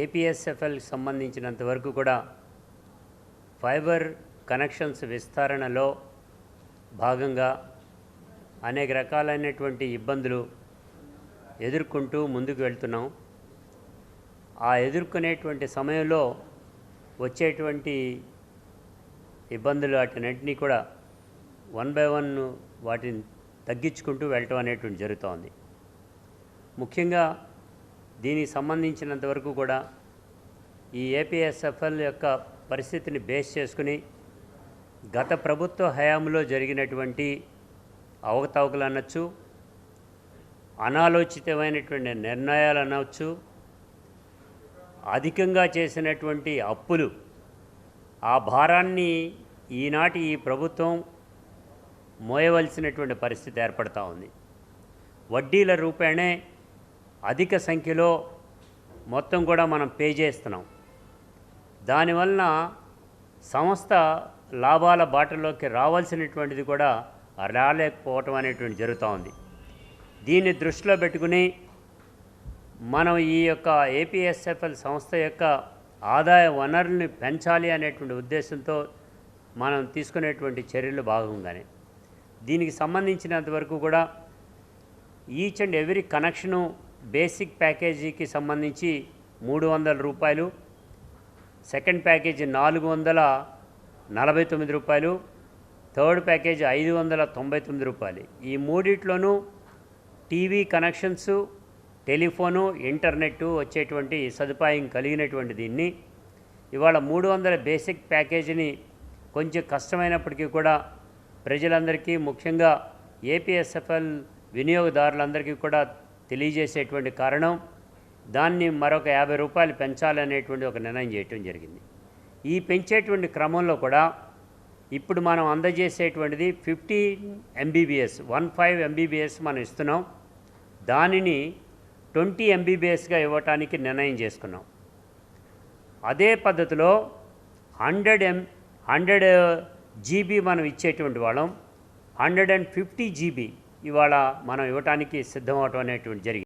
ఏపీఎస్ఎఫ్ఎల్కి సంబంధించినంత వరకు కూడా ఫైబర్ కనెక్షన్స్ విస్తరణలో భాగంగా అనేక రకాలైనటువంటి ఇబ్బందులు ఎదుర్కొంటూ ముందుకు వెళ్తున్నాం. ఆ ఎదుర్కొనేటువంటి సమయంలో వచ్చేటువంటి ఇబ్బందులు వాటినన్నింటినీ కూడా వన్ బై వన్ వాటిని తగ్గించుకుంటూ వెళ్ళటం అనేటువంటి జరుగుతోంది. ముఖ్యంగా దీనికి సంబంధించినంత వరకు కూడా ఈ ఏపీఎస్ఎఫ్ఎల్ యొక్క పరిస్థితిని బేస్ చేసుకుని గత ప్రభుత్వ హయాంలో జరిగినటువంటి అవకతవకలు అనొచ్చు అనాలోచితమైనటువంటి నిర్ణయాలు అనవచ్చు అధికంగా చేసినటువంటి అప్పులు ఆ భారాన్ని ఈనాటి ఈ ప్రభుత్వం మోయవలసినటువంటి పరిస్థితి ఏర్పడతా ఉంది. వడ్డీల రూపేణే అధిక సంఖ్యలో మొత్తం కూడా మనం పే చేస్తున్నాం. దానివలన సంస్థ లాభాల బాటలోకి రావాల్సినటువంటిది కూడా రాలేకపోవటం అనేటువంటి జరుగుతూ ఉంది. దీన్ని దృష్టిలో పెట్టుకుని మనం ఈ యొక్క ఏపీఎస్ఎఫ్ఎల్ సంస్థ యొక్క ఆదాయ వనరుల్ని పెంచాలి అనేటువంటి ఉద్దేశంతో మనం తీసుకునేటువంటి చర్యలు భాగంగానే. దీనికి సంబంధించినంతవరకు కూడా each and every connection basic ప్యాకేజీకి సంబంధించి మూడు వందల రూపాయలు సెకండ్ ప్యాకేజీ నాలుగు వందల నలభై తొమ్మిది రూపాయలు థర్డ్ ప్యాకేజీ ఐదు వందల తొంభై తొమ్మిది రూపాయలు. ఈ మూడిట్లోనూ టీవీ కనెక్షన్స్ టెలిఫోను ఇంటర్నెట్ వచ్చేటువంటి సదుపాయం కలిగినటువంటి దీన్ని. ఇవాళ మూడు వందల బేసిక్ ప్యాకేజీని కొంచెం కష్టమైనప్పటికీ కూడా ప్రజలందరికీ ముఖ్యంగా ఏపీఎస్ఎఫ్ఎల్ వినియోగదారులందరికీ కూడా తెలియజేసేటువంటి కారణం దాన్ని మరొక యాభై రూపాయలు పెంచాలనేటువంటి ఒక నిర్ణయం చేయటం జరిగింది. ఈ పెంచేటువంటి క్రమంలో కూడా ఇప్పుడు మనం అందజేసేటువంటిది fifty MBPS one five MBPS మనం ఇస్తున్నాం. దానిని ట్వంటీ ఎంబీబీఎస్గా ఇవ్వటానికి నిర్ణయం చేసుకున్నాం. అదే పద్ధతిలో హండ్రెడ్ ఎం హండ్రెడ్ జీబీ మనం ఇచ్చేటువంటి వాళ్ళం. హండ్రెడ్ అండ్ ఫిఫ్టీ జీబీ ఇవాళ మనం ఇవ్వటానికి సిద్ధమవటం అనేటువంటి జరిగింది.